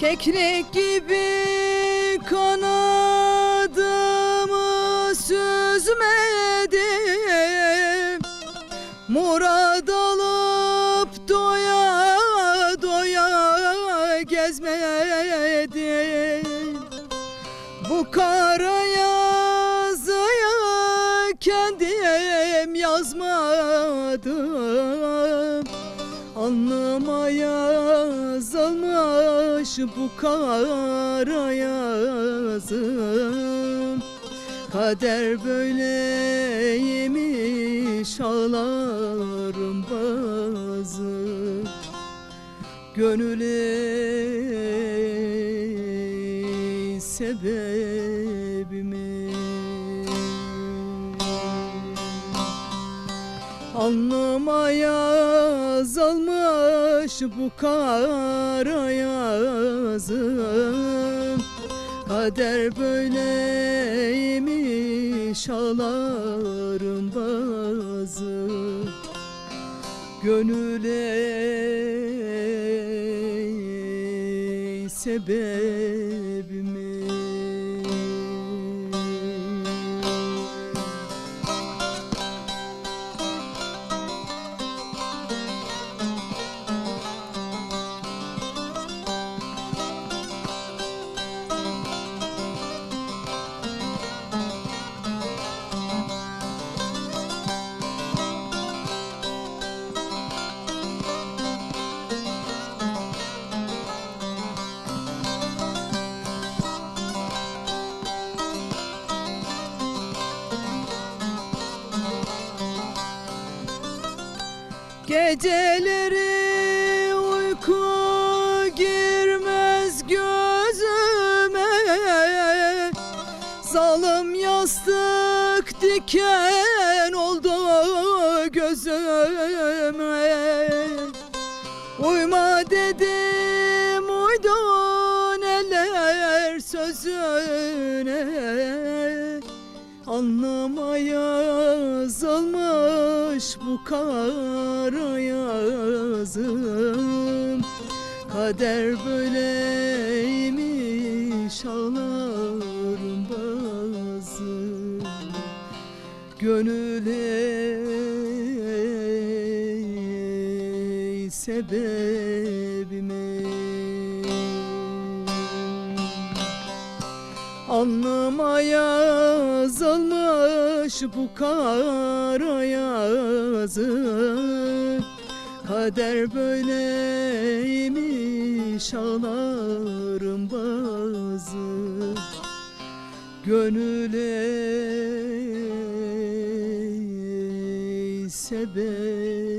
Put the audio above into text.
Keklik gibi kanadımı süzmedim. Murad alıp doya doya gezmedim. Bu kara yazıyı kendim yazmadım. Alnıma yazılmış bu kara yazım Kader böyleymiş ağlarım bazı. Gönüle sebebimi Alnıma yazılmış bu kara yazım. Kader böyleymiş ağlarım bazı. Gönüle sebebimi Geceleri uyku girmez gözüme. Zalim yastık diken oldu gözüme. Uyma dedim uydun eller sözüne Alnıma yazılmış bu kara yazım Kader böyleymiş ağlarım bazı. Gönüle sebebimi Alnıma yazılmış bu kara yazı. Kader böyleymiş ağlarım bazı. Gönüle sebebimi